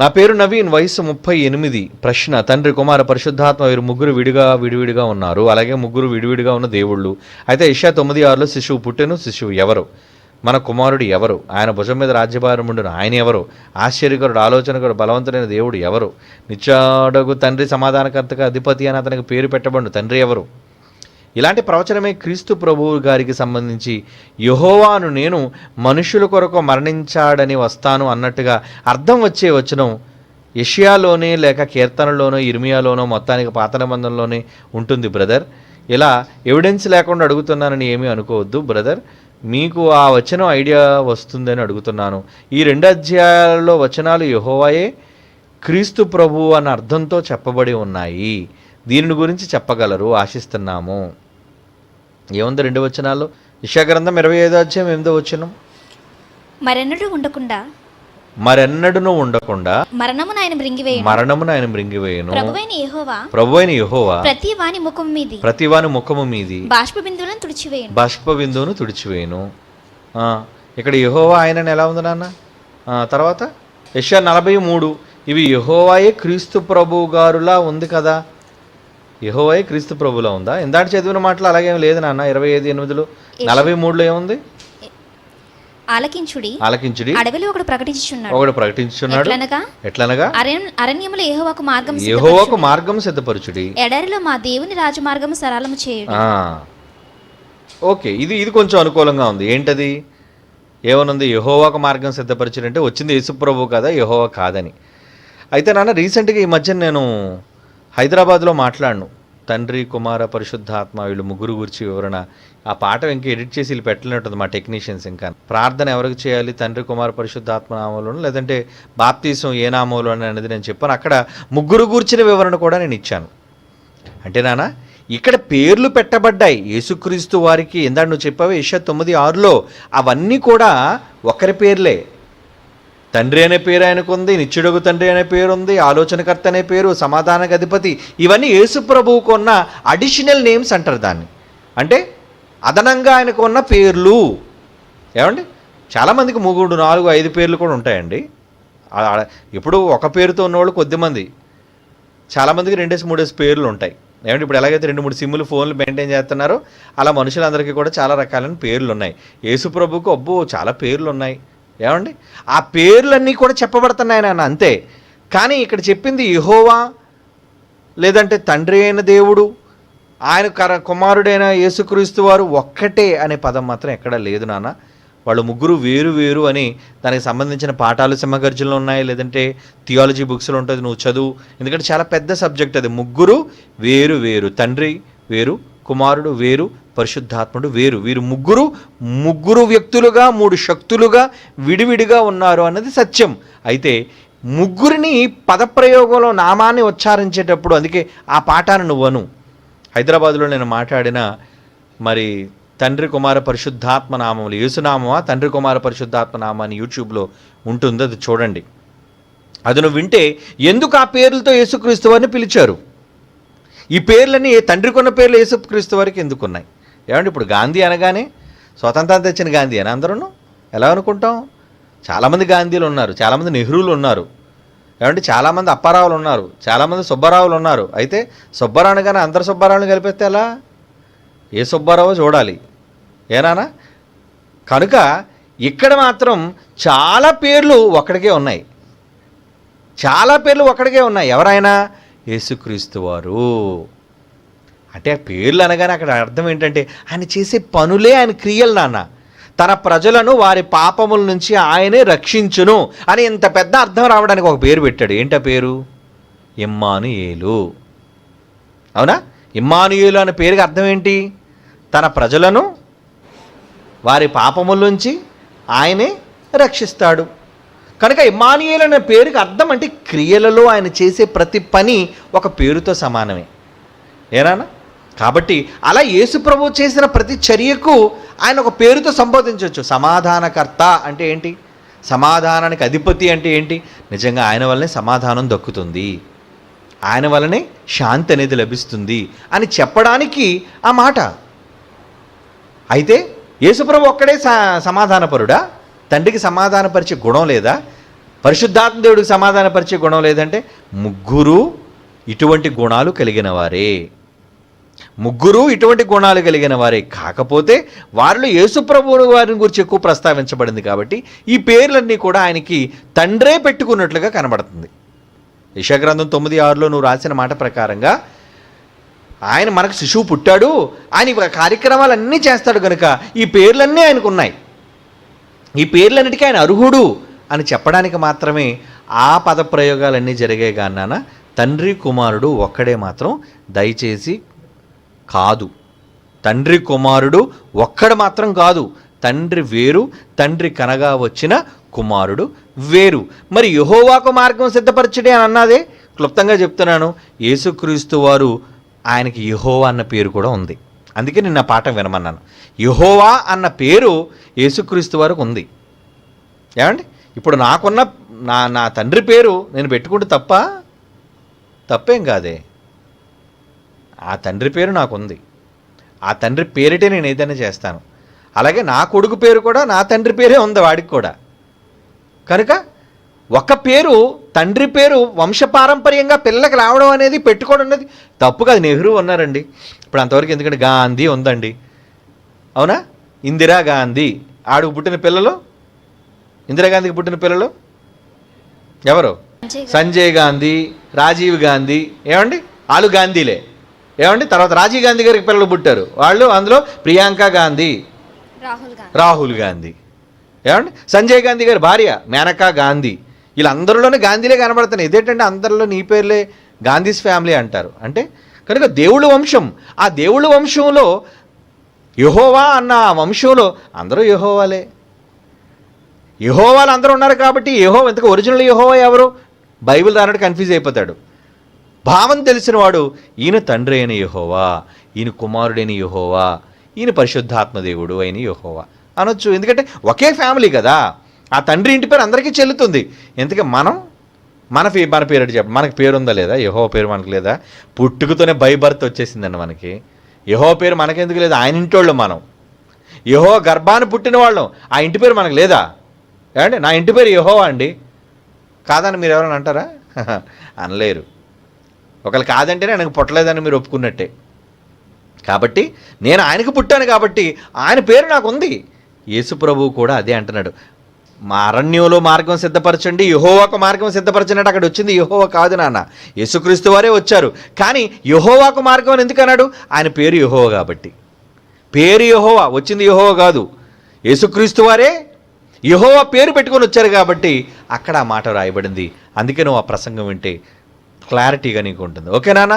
నా పేరు నవీన్ వయసు ముప్పై ఎనిమిది. ప్రశ్న తండ్రి కుమార పరిశుద్ధాత్మ వీరు ముగ్గురు విడిగా విడివిడిగా ఉన్నారు. అలాగే ముగ్గురు విడివిడిగా ఉన్న దేవుళ్ళు. అయితే ఇషా తొమ్మిది ఆరులో శిశువు పుట్టెను శిశువు ఎవరు? మన కుమారుడు ఎవరు? ఆయన భుజం మీద రాజ్యభారం ఉండును ఆయన ఎవరు? ఆశ్చర్యకరుడు ఆలోచనకరుడు బలవంతుడైన దేవుడు ఎవరు? నిత్యాడగు తండ్రి సమాధానకర్తగా అధిపతి అని అతనికి పేరు పెట్టబడు తండ్రి ఎవరు? ఇలాంటి ప్రవచనమే క్రీస్తు ప్రభువు గారికి సంబంధించి యహోవాను నేను మనుషుల కొరకు మరణించాడని వస్తాను అన్నట్టుగా అర్థం వచ్చే వచనం యషియాలోనే లేక కీర్తనలోనో ఇర్మియాలోనో మొత్తానికి పాత నిబంధనలోనే ఉంటుంది బ్రదర్. ఇలా ఎవిడెన్స్ లేకుండా అడుగుతున్నానని ఏమీ అనుకోవద్దు బ్రదర్. మీకు ఆ వచనం ఐడియా వస్తుందని అడుగుతున్నాను. ఈ రెండు అధ్యాయాలలో వచనాలు యహోవాయే క్రీస్తు ప్రభువు అన్న అర్థంతో చెప్పబడి ఉన్నాయి. దీనిని గురించి చెప్పగలరు ఆశిస్తున్నాము. ఏముంది రెండు వచనాల్లో ఇషాగ్రంథం ఇరవై ఐదో అధ్యాయం ఎనిమిదో వచనం. మరెన్నడూ ఉండకుండా మరెన్నడును ఉండకుండా మరణమును ఆయన మృంగివేయును. మరణమును ఆయన మృంగివేయను. ప్రభువైన యెహోవా ప్రభు అయిన యహోవా ప్రతి వాని ముఖం మీది. ప్రతివాని ముఖము మీది. బాష్ప బిందువులను తుడిచివేయును. బాష్ప బిందువును తుడిచివేయను. ఆ, ఇక్కడ యహోవా ఆయనని ఎలా ఉంది నాన్న? ఆ, తర్వాత యశా నలభై మూడు ఇవి యహోవాయే క్రీస్తు ప్రభు గారులా ఉంది కదా? యహోవాయే క్రీస్తు ప్రభులా ఉందా? ఇందాటి చదివిన మాటలు అలాగేం లేదు నాన్న. ఇరవై ఐదు ఎనిమిదిలో నలభై మూడులో ఏముంది? ఆలకించుడి. ఆలకించుడి. అడవిలో ఒకడు ప్రకటించుచున్నాడు. ఒకడు ప్రకటించున్నాడు ఎట్లనగా? ఎట్లనగా? అరణ్య అరణ్యములో యెహోవాకు మార్గం యహోవాకు మార్గం సిద్ధపరచుడి. ఎడరిలో మా దేవుని రాజమార్గము సరళము చేయుడు. ఓకే ఇది ఇది కొంచెం అనుకూలంగా ఉంది. ఏంటది? ఏమనుంది? యహోవాకు మార్గం సిద్ధపరిచినంటే వచ్చింది యేసుప్రభు కదా యహోవా కాదని. అయితే నాన్న రీసెంట్గా ఈ మధ్య నేను హైదరాబాద్లో మాట్లాడను. తండ్రి కుమార పరిశుద్ధాత్మ వీళ్ళు ముగ్గురు గురించి వివరణ. ఆ పాట ఇంకా ఎడిట్ చేసి వీళ్ళు పెట్టలేనట్టుంది మా టెక్నీషియన్స్ ఇంకా. ప్రార్థన ఎవరికి చేయాలి? తండ్రి కుమార పరిశుద్ధాత్మ నామంలోను? లేదంటే బాప్తీసం ఏ నామంలో అనేది నేను చెప్పాను. అక్కడ ముగ్గురు గూర్చిన వివరణ కూడా నేను ఇచ్చాను. అంటే నాన్న ఇక్కడ పేర్లు పెట్టబడ్డాయి. యేసుక్రీస్తు వారికి ఇందాక నువ్వు చెప్పావు ఏషియా తొమ్మిది ఆరులో అవన్నీ కూడా ఒకరి పేర్లే. తండ్రి అనే పేరు ఆయనకు ఉంది నిత్యుడగు తండ్రి అనే పేరు ఉంది ఆలోచనకర్త అనే పేరు సమాధాన అధిపతి ఇవన్నీ యేసుప్రభువుకు ఉన్న అడిషనల్ నేమ్స్ అంటారు దాన్ని. అంటే అదనంగా ఆయనకు ఉన్న పేర్లు. ఏమండి? చాలామందికి మూడు నాలుగు ఐదు పేర్లు కూడా ఉంటాయండి. ఇప్పుడు ఒక పేరుతో ఉన్నవాళ్ళు కొద్దిమంది. చాలామందికి రెండేసి మూడేసి పేర్లు ఉంటాయి. ఏమంటే ఇప్పుడు ఎలాగైతే రెండు మూడు సిమ్లు ఫోన్లు మెయింటైన్ చేస్తున్నారో అలా మనుషులందరికీ కూడా చాలా రకాలైన పేర్లు ఉన్నాయి యేసుప్రభుకు అబ్బో చాలా పేర్లు ఉన్నాయి ఏమండి? ఆ పేర్లన్నీ కూడా చెప్పబడుతున్నాయి నాన్న అంతే. కానీ ఇక్కడ చెప్పింది యహోవా లేదంటే తండ్రి అయిన దేవుడు ఆయన కర కుమారుడైన యేసుక్రీస్తు వారు ఒక్కటే అనే పదం మాత్రం ఎక్కడ లేదు నాన్న. వాళ్ళు ముగ్గురు వేరు వేరు అని దానికి సంబంధించిన పాఠాలు సింహగర్జులు ఉన్నాయి లేదంటే థియాలజీ బుక్స్లో ఉంటుంది నువ్వు చదువు. ఎందుకంటే చాలా పెద్ద సబ్జెక్ట్ అది. ముగ్గురు వేరు వేరు తండ్రి వేరు కుమారుడు వేరు పరిశుద్ధాత్ముడు వేరు. వీరు ముగ్గురు ముగ్గురు వ్యక్తులుగా మూడు శక్తులుగా విడివిడిగా ఉన్నారు అన్నది సత్యం. అయితే ముగ్గురిని పదప్రయోగంలో నామాన్ని ఉచ్చారించేటప్పుడు అందుకే ఆ పాఠాన్ని నువ్వను హైదరాబాద్లో నేను మాట్లాడిన మరి తండ్రి కుమార పరిశుద్ధాత్మ నామములు యేసునామమా తండ్రి కుమార పరిశుద్ధాత్మ నామం అని యూట్యూబ్లో ఉంటుంది అది చూడండి. అది నువ్వు వింటే ఎందుకు ఆ పేర్లతో యేసుక్రీస్తు వారిని పిలిచారు? ఈ పేర్లన్నీ తండ్రి కొన్న పేర్లు యేసుక్రీస్తు వారికి ఎందుకున్నాయి? ఏమంటే ఇప్పుడు గాంధీ అనగానే స్వతంత్రం తెచ్చిన గాంధీ అని అందరూ ఎలా అనుకుంటాం? చాలామంది గాంధీలు ఉన్నారు చాలామంది నెహ్రూలు ఉన్నారు. ఏమంటే చాలామంది అప్పారావులు ఉన్నారు చాలామంది సుబ్బారావులు ఉన్నారు. అయితే సుబ్బారావు అనగానే అందరు సుబ్బారావుని కలిపేస్తే ఎలా? ఏ సుబ్బారావు చూడాలి. ఏనానా కనుక ఇక్కడ మాత్రం చాలా పేర్లు ఒక్కడికే ఉన్నాయి. చాలా పేర్లు ఒక్కడికే ఉన్నాయి. ఎవరైనా? యేసుక్రీస్తు వారు. అంటే ఆ పేర్లు అనగానే అక్కడ అర్థం ఏంటంటే ఆయన చేసే పనులే ఆయన క్రియలు నాన్న. తన ప్రజలను వారి పాపముల నుంచి ఆయనే రక్షించును అని ఇంత పెద్ద అర్థం రావడానికి ఒక పేరు పెట్టాడు. ఏంట పేరు? ఇమ్మానుయేలు. అవునా? ఇమ్మానుయేలు అనే పేరుకి అర్థం ఏంటి? తన ప్రజలను వారి పాపముల నుంచి ఆయనే రక్షిస్తాడు. కనుక ఇమానియేల్ అనే పేరుకి అర్థం అంటే క్రియలలో ఆయన చేసే ప్రతి పని ఒక పేరుతో సమానమే. ఏనానా కాబట్టి అలా యేసుప్రభు చేసిన ప్రతి చర్యకు ఆయన ఒక పేరుతో సంబోధించవచ్చు. సమాధానకర్త అంటే ఏంటి? సమాధానానికి అధిపతి అంటే ఏంటి? నిజంగా ఆయన వల్లనే సమాధానం దక్కుతుంది. ఆయన వల్లనే శాంతి అనేది లభిస్తుంది అని చెప్పడానికి ఆ మాట. అయితే యేసుప్రభు ఒక్కడే సమాధానపరుడా? తండ్రికి సమాధానపరిచే గుణం లేదా? పరిశుద్ధాత్మ దేవుడికి సమాధానపరిచే గుణం లేదంటే ముగ్గురు ఇటువంటి గుణాలు కలిగిన వారే. ముగ్గురు ఇటువంటి గుణాలు కలిగిన వారే. కాకపోతే వారిలో యేసుప్రభువుని వారిని గురించి ఎక్కువ ప్రస్తావించబడింది కాబట్టి ఈ పేర్లన్నీ కూడా ఆయనకి తండ్రే పెట్టుకున్నట్లుగా కనబడుతుంది. యశగ్రంథం తొమ్మిది ఆరులో నువ్వు రాసిన మాట ప్రకారంగా ఆయన మనకు శిశువు పుట్టాడు. ఆయన కార్యక్రమాలన్నీ చేస్తాడు కనుక ఈ పేర్లన్నీ ఆయనకు ఉన్నాయి. ఈ పేర్లన్నిటికీ ఆయన అర్హుడు అని చెప్పడానికి మాత్రమే ఆ పదప్రయోగాలన్నీ జరిగాయి కానాన తండ్రి కుమారుడు ఒక్కడే మాత్రం దయచేసి కాదు. తండ్రి కుమారుడు ఒక్కడు మాత్రం కాదు. తండ్రి వేరు తండ్రి కనగా వచ్చిన కుమారుడు వేరు. మరి యహోవాకు మార్గం సిద్ధపరచడే అని అన్నదే? క్లుప్తంగా చెప్తున్నాను. యేసుక్రీస్తు వారు ఆయనకి యహోవా అన్న పేరు కూడా ఉంది. అందుకే నిన్న పాఠం వినమన్నాను. యహోవా అన్న పేరు యేసుక్రీస్తు వారికి ఉంది. ఏమండి? ఇప్పుడు నాకున్న నా నా తండ్రి పేరు నేను పెట్టుకుంటే తప్ప తప్పేం కాదే? ఆ తండ్రి పేరు నాకుంది. ఆ తండ్రి పేరిటే నేను ఏదైనా చేస్తాను. అలాగే నా కొడుకు పేరు కూడా నా తండ్రి పేరే ఉంది వాడికి కూడా. కనుక ఒక పేరు తండ్రి పేరు వంశపారంపర్యంగా పిల్లకి రావడం అనేది పెట్టుకోవడం అనేది తప్పు కాదు. నెహ్రూ ఉన్నారండి. ఇప్పుడు అంతవరకు ఎందుకంటే గాంధీ ఉందండి. అవునా? ఇందిరా గాంధీ. ఆడుకు పుట్టిన పిల్లలు? ఇందిరాగాంధీకి పుట్టిన పిల్లలు? ఎవరు? సంజయ్ గాంధీ. రాజీవ్ గాంధీ. ఏమండి? వాళ్ళు గాంధీలే. ఏమండి? తర్వాత రాజీవ్ గాంధీ గారికి పిల్లలు పుట్టారు. వాళ్ళు అందులో ప్రియాంక గాంధీ రాహుల్ గాంధీ. ఏమండి? సంజయ్ గాంధీ గారి భార్య మేనకా గాంధీ. వీళ్ళందరిలోనే గాంధీలే కనబడుతున్నాయి. ఇదేంటంటే అందరిలో నీ పేర్లే గాంధీస్ ఫ్యామిలీ అంటారు. అంటే కనుక దేవుళ్ళ వంశం. ఆ దేవుళ్ళ వంశంలో యహోవా అన్న ఆ వంశంలో అందరూ యహోవాలే. యహోవాలు అందరూ ఉన్నారు కాబట్టి యహో ఇంతకు ఒరిజినల్ యహోవా ఎవరు? బైబిల్ దానట్టు కన్ఫ్యూజ్ అయిపోతాడు. భావం తెలిసినవాడు ఈయన తండ్రి అయిన యహోవా ఈయన కుమారుడైన యహోవా ఈయన పరిశుద్ధాత్మదేవుడు అయిన యహోవా. అనొచ్చు. ఎందుకంటే ఒకే ఫ్యామిలీ కదా. ఆ తండ్రి ఇంటి పేరు అందరికీ చెల్లుతుంది. ఎందుకంటే మనం మన పే మన పేరు అంటే చెప్ప మనకి పేరు ఉందా లేదా? యహో పేరు మనకు లేదా? పుట్టుకతోనే బై బర్త్ వచ్చేసిందండి మనకి. యహో పేరు మనకెందుకు లేదు? ఆయన ఇంటోళ్ళు మనం. యహో గర్భాన్ని పుట్టిన వాళ్ళం. ఆ ఇంటి పేరు మనకు లేదా? ఏమండి? నా ఇంటి పేరు యహోవా అండి. కాదని మీరు ఎవరైనా అంటారా? అనలేరు. ఒకళ్ళు కాదంటేనే ఆయనకు పుట్టలేదని మీరు ఒప్పుకున్నట్టే. కాబట్టి నేను ఆయనకు పుట్టాను కాబట్టి ఆయన పేరు నాకు ఉంది యేసు కూడా అదే అంటున్నాడు. మా అరణ్యంలో మార్గం సిద్ధపరచండి యహోవాకు మార్గం సిద్ధపరచినట్టు అక్కడ వచ్చింది యహోవా కాదు నాన్న. యేసుక్రీస్తు వారే వచ్చారు. కానీ యహోవాకు మార్గం అని ఎందుకు అన్నాడు? ఆయన పేరు యహోవా కాబట్టి. పేరు యహోవా వచ్చింది యహోవా కాదు. యేసుక్రీస్తు వారే యహోవా పేరు పెట్టుకొని వచ్చారు కాబట్టి అక్కడ ఆ మాట రాయబడింది. అందుకే నువ్వు ఆ ప్రసంగం వింటే క్లారిటీగా నీకు ఉంటుంది. ఓకే నాన్న?